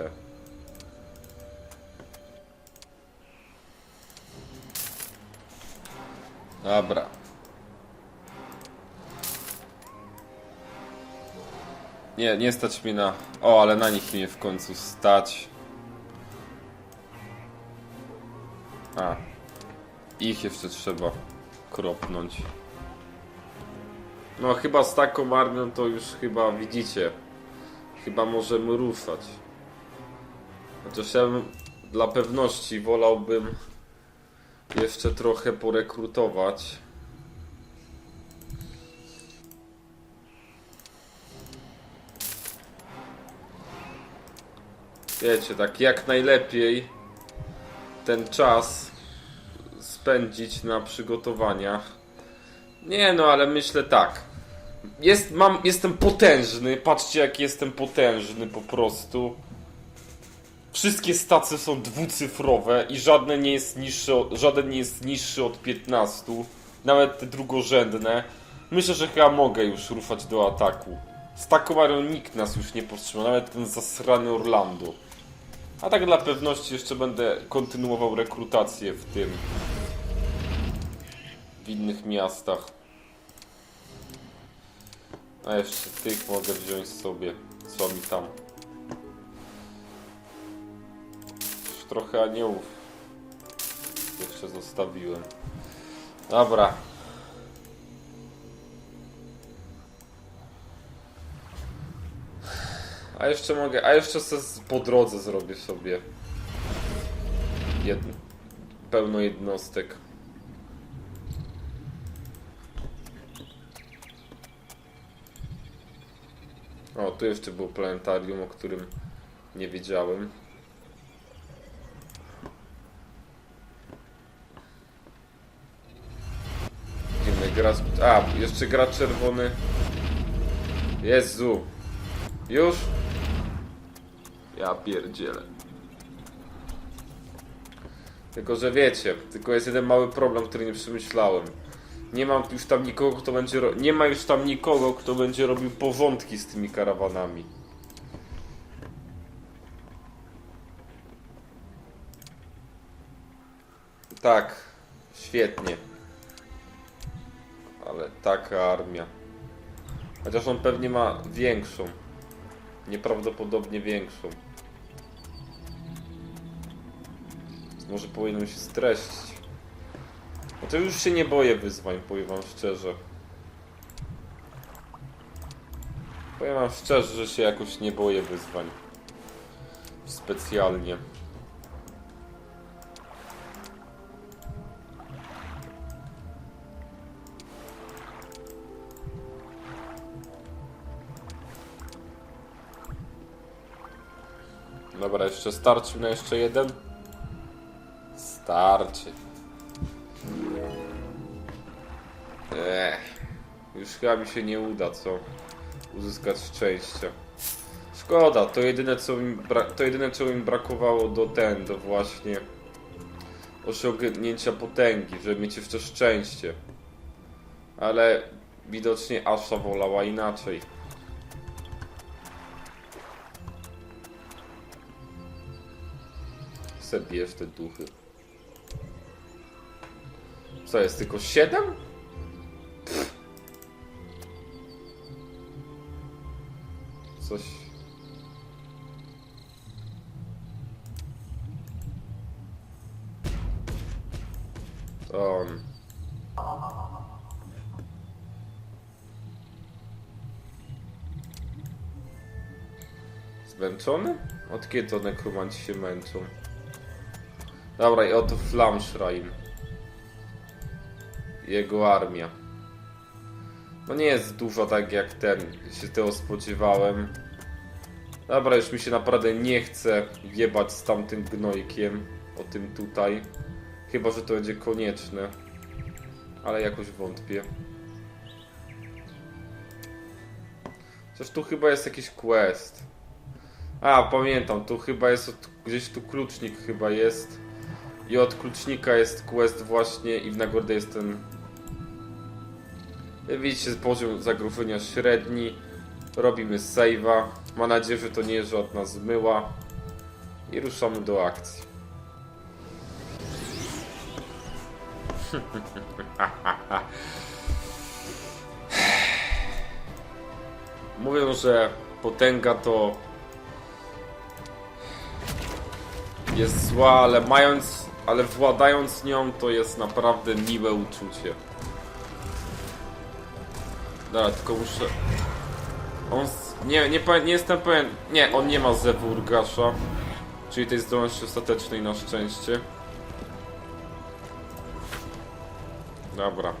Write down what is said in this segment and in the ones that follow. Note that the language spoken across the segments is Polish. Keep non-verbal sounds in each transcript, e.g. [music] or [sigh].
te. Dobra. Nie, nie stać mi na... O, ale na nich mnie w końcu stać. A. Ich jeszcze trzeba kropnąć. No chyba z taką armią to już chyba widzicie. Chyba możemy ruszać. Chociaż ja dla pewności wolałbym jeszcze trochę porekrutować. Wiecie, tak jak najlepiej ten czas spędzić na przygotowaniach. Nie no, ale myślę tak. Jest, mam, jestem potężny. Patrzcie, jak jestem potężny po prostu. Wszystkie stacje są dwucyfrowe i żadne nie jest niższe, żaden nie jest niższy od 15. Nawet te drugorzędne. Myślę, że chyba mogę już ruszać do ataku. Z taką armią nikt nas już nie powstrzyma, nawet ten zasrany Orlando. A tak dla pewności jeszcze będę kontynuował rekrutację w tym. W innych miastach. A jeszcze tych mogę wziąć sobie. Co mi tam? Trochę aniołów jeszcze zostawiłem. Dobra. A jeszcze mogę, a jeszcze se po drodze zrobię sobie jed, pełno jednostek. O, tu jeszcze było planetarium, o którym nie wiedziałem. Gra... A, jeszcze gra czerwony. Jezu. Już? Ja pierdzielę. Tylko, że wiecie, tylko jest jeden mały problem, który nie przemyślałem. Nie mam już tam nikogo, kto będzie. Nie ma już tam nikogo, kto będzie robił porządki z tymi karawanami. Tak, świetnie. Taka armia. Chociaż on pewnie ma większą. Nieprawdopodobnie większą. Może powinienem się streścić. To już się nie boję wyzwań, powiem wam szczerze. Powiem wam szczerze, że się jakoś nie boję wyzwań. Specjalnie. Jeszcze starczy na jeszcze jeden? Starczy. Ech, już chyba mi się nie uda, co? Uzyskać szczęścia. Szkoda, to jedyne co mi, to jedyne czego mi brakowało do ten, do właśnie osiągnięcia potęgi, żeby mieć jeszcze szczęście. Ale widocznie Asha wolała inaczej. Zabijesz te duchy. Co jest, tylko 7? Coś. On. Zmęczony? Od kiedy to nekromanci się męczą? Dobra, i oto Flamschrein. Jego armia. No nie jest dużo tak jak ten, się tego spodziewałem. Dobra, już mi się naprawdę nie chce jebać z tamtym gnojkiem. O tym tutaj. Chyba, że to będzie konieczne. Ale jakoś wątpię. Chociaż tu chyba jest jakiś quest. A, pamiętam, tu chyba jest, gdzieś tu klucznik chyba jest. I od klucznika jest quest właśnie i w nagrodę jest ten... Widzicie, poziom zagrożenia średni. Robimy save'a. Mam nadzieję, że to nie jest żadna zmyła. I ruszamy do akcji. [laughs] Mówią, że potęga to jest zła, ale mając, ale władając nią to jest naprawdę miłe uczucie. Dobra, tylko muszę... On... Nie, nie, nie jestem pewien... Nie, on nie ma zewu Urgasza. Czyli tej zdolności ostatecznej na szczęście. Dobra.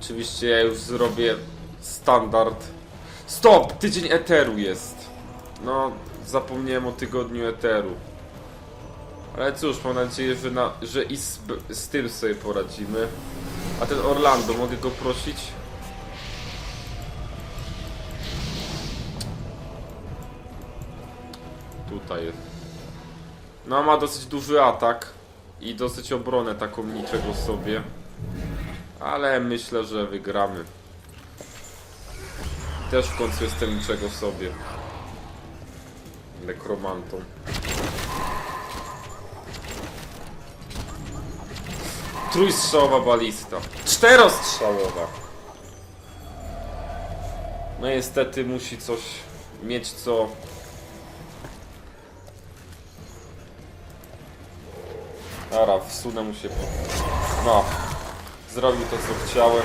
Oczywiście ja już zrobię standard. Stop! Tydzień Eteru jest. No, zapomniałem o tygodniu Eteru. Ale cóż, mam nadzieję, że, na, że i z, z tym sobie poradzimy. A ten Orlando, mogę go prosić? Tutaj jest. No, ma dosyć duży atak i dosyć obronę taką niczego sobie. Ale myślę, że wygramy. Też w końcu jestem niczego sobie. Nekromantą. Trójstrzałowa balista. Czterostrzałowa. No niestety musi coś mieć co... Dobra, wsunę mu się... No. Zrobił to co chciałem.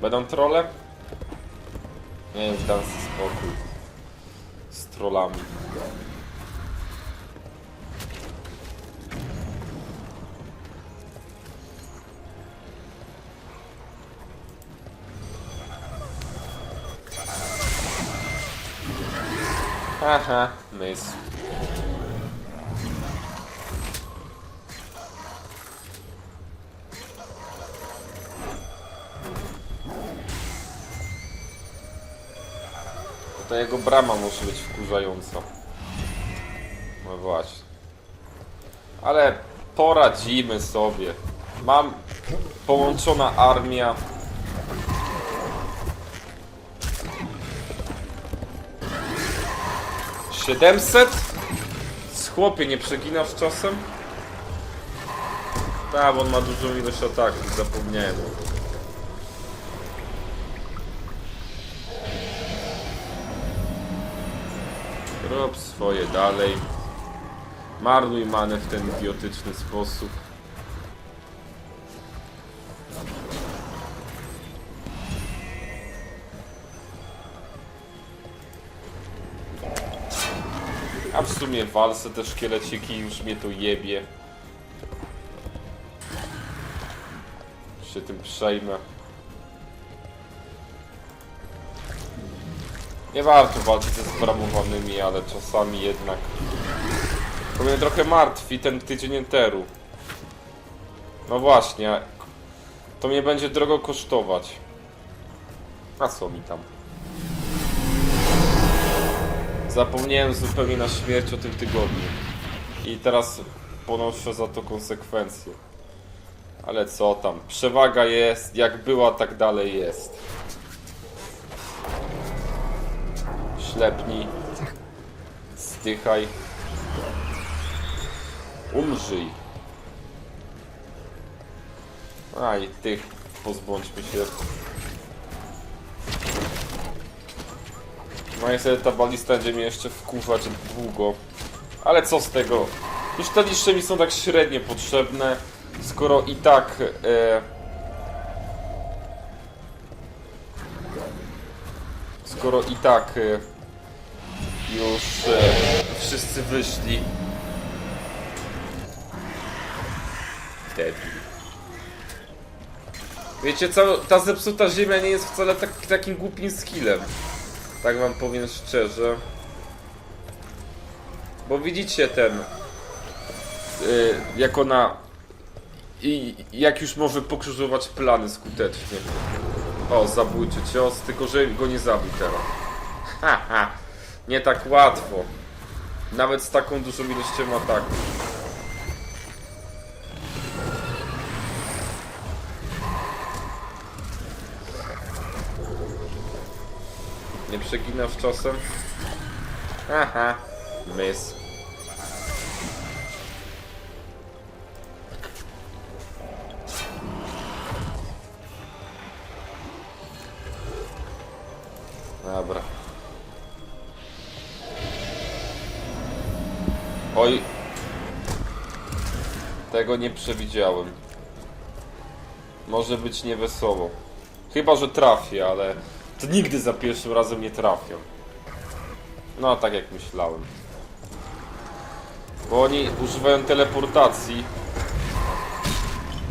Będą trole? Nie, już dam spokój. Trollami. Aha, nice. Jego brama może być wkurzająca. No właśnie. Ale poradzimy sobie. Mam połączona armia. Siedemset? Chłopie nie przeginasz czasem? Tak, on ma dużą ilość ataków, zapomniałem. Rob swoje dalej. Marnuj manę w ten idiotyczny sposób. A w sumie walce te szkieleciki już mnie to jebie. Się tym przejmę. Nie warto walczyć ze zbramowanymi, ale czasami jednak. To mnie trochę martwi ten tydzień enteru. No właśnie. To mnie będzie drogo kosztować. A co mi tam? Zapomniałem zupełnie na śmierć o tym tygodniu. I teraz ponoszę za to konsekwencje. Ale co tam? Przewaga jest, jak była, tak dalej jest. Ślepnij. Zdychaj. Umrzyj. A i tych pozbądźmy się. No niestety ta balista będzie mnie jeszcze wkurzać długo. Ale co z tego? Już te liście mi są tak średnio potrzebne, skoro i tak... E, skoro i tak e, już e, wszyscy wyszli. Debil. Wiecie co, ta zepsuta ziemia nie jest wcale tak, takim głupim skillem. Tak wam powiem szczerze. Bo widzicie ten... Yy, jak ona... I jak już może pokrzyżować plany skutecznie. O, zabójczy cios, tylko że go nie zabił teraz. Haha, nie tak łatwo. Nawet z taką dużą ilością ataków. Nie przeginasz czasem? Aha, miss. Oj. Tego nie przewidziałem. Może być niewesoło. Chyba, że trafię, ale to nigdy za pierwszym razem nie trafię. No, tak jak myślałem. Bo oni używają teleportacji.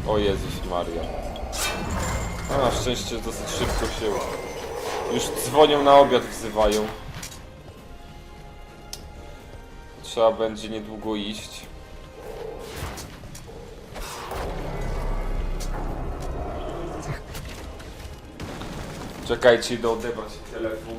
O Jezus Maria. A, na szczęście dosyć szybko się... Już dzwonią na obiad, wzywają. Trzeba będzie niedługo iść. Czekajcie, idę odebrać telefon.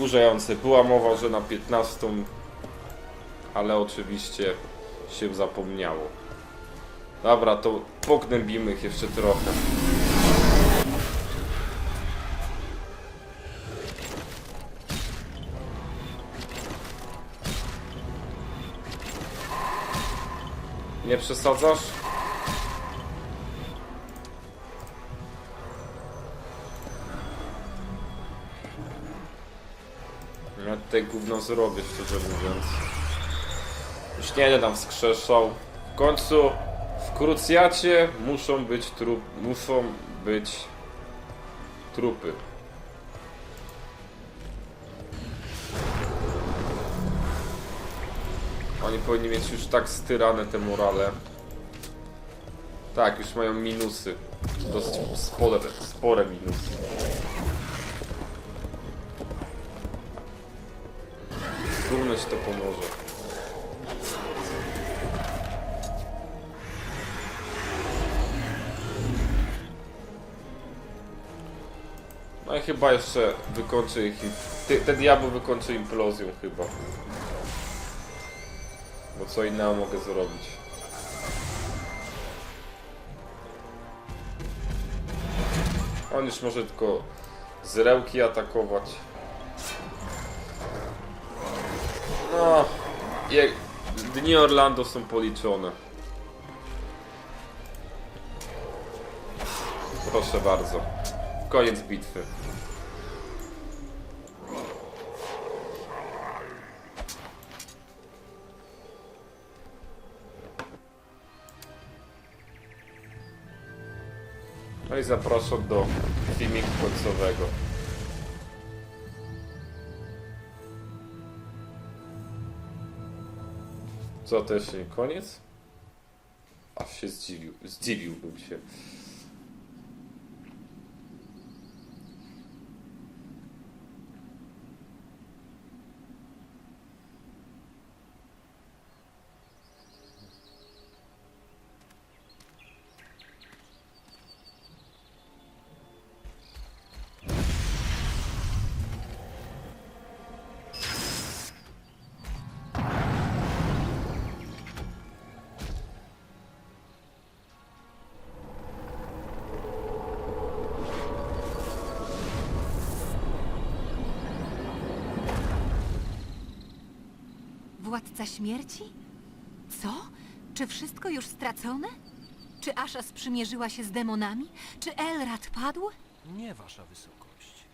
Wkurzające. Była mowa, że na 15, ale oczywiście się zapomniało. Dobra, to pognębimy ich jeszcze trochę. Nie przesadzasz? Ja tutaj gówno zrobię, szczerze mówiąc. Już nie będę tam wskrzeszał. W końcu w krucjacie muszą być trup, muszą być trupy. Oni powinni mieć już tak styrane te morale. Tak, już mają minusy. Dosyć spore, spore minusy. Gówno ci to pomoże. No i chyba jeszcze wykończy ich... Ty, te diabeł wykończy implozją chyba. Bo co innego mogę zrobić. On już może tylko z rełki atakować. Je, dni Orlando są policzone. Proszę bardzo. Koniec bitwy. No i zapraszam do filmiku końcowego. To jeszcze nie koniec? Aż się zdziwił, zdziwiłbym się. Władca śmierci? Co? Czy wszystko już stracone? Czy Asha sprzymierzyła się z demonami? Czy Elrad padł? Nie, wasza wysokość.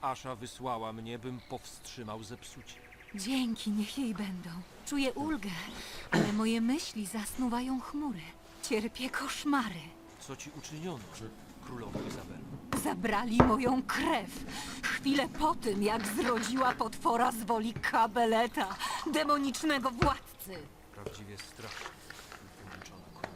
Asza wysłała mnie, bym powstrzymał zepsucie. Dzięki, niech jej będą. Czuję ulgę, ale moje myśli zasnuwają chmury. Cierpię koszmary. Co ci uczyniono, królowo Izabelo? Zabrali moją krew. Chwilę po tym, jak zrodziła potwora z woli Kabeleta, demonicznego władcy. Prawdziwie straszna i połączona.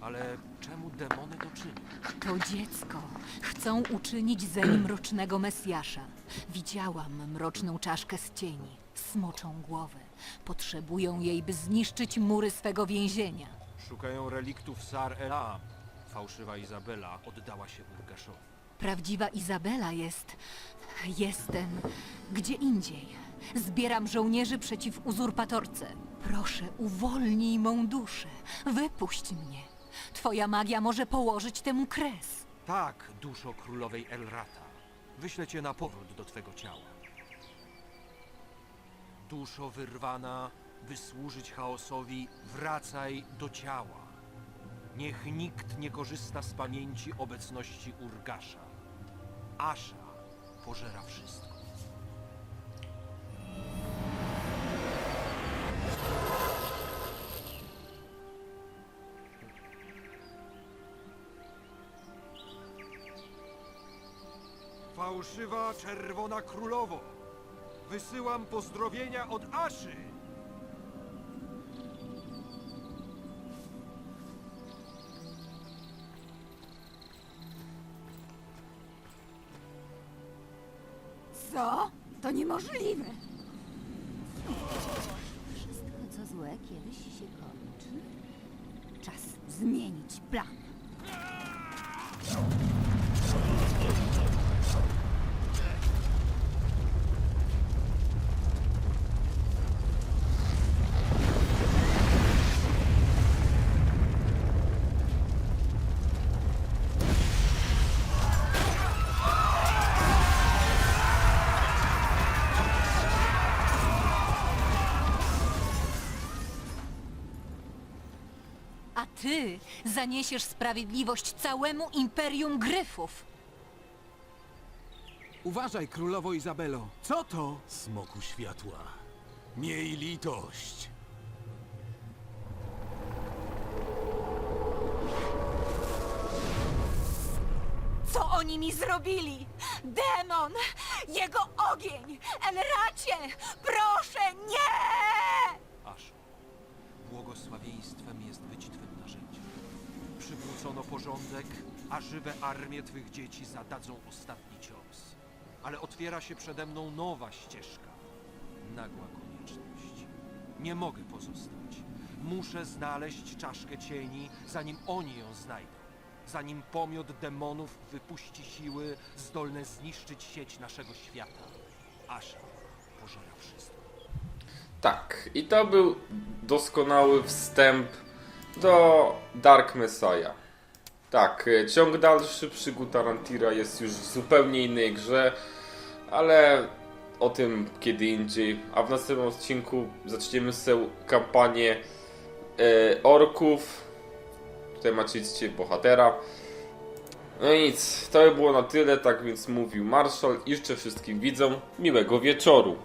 Ale czemu demony to czynią? To dziecko. Chcą uczynić zeń mrocznego Mesjasza. Widziałam mroczną czaszkę z cieni. Smoczą głowę. Potrzebują jej, by zniszczyć mury swego więzienia. Szukają reliktów Sar Elam. Fałszywa Izabela oddała się Urgaszowi. Prawdziwa Izabela jest. Jestem gdzie indziej. Zbieram żołnierzy przeciw uzurpatorce. Proszę, uwolnij mą duszę. Wypuść mnie. Twoja magia może położyć temu kres. Tak, duszo królowej Elrata. Wyślę cię na powrót do twego ciała. Duszo wyrwana, by służyć chaosowi, wracaj do ciała. Niech nikt nie korzysta z pamięci obecności Urgasza. Asha pożera wszystko. Fałszywa czerwona królowo! Wysyłam pozdrowienia od Aszy! To ty zaniesiesz sprawiedliwość całemu imperium gryfów. Uważaj, królowo Izabelo. Co to? Smoku światła. Miej litość. Co oni mi zrobili? Demon! Jego ogień! Elracie! Proszę, nie! Przywrócono porządek, a żywe armie twych dzieci zadadzą ostatni cios. Ale otwiera się przede mną nowa ścieżka. Nagła konieczność. Nie mogę pozostać. Muszę znaleźć czaszkę cieni, zanim oni ją znajdą. Zanim pomiot demonów wypuści siły zdolne zniszczyć sieć naszego świata. Asha pożera wszystko. Tak, i to był doskonały wstęp do Dark Messiah. Tak, e, ciąg dalszy przygód Tarantira jest już w zupełnie innej grze, ale o tym kiedy indziej. A w następnym odcinku zaczniemy sobie kampanię e, orków. Tutaj macie widzicie bohatera. No i nic, to by było na tyle, tak więc mówił Marshall i życzę wszystkim widzom miłego wieczoru.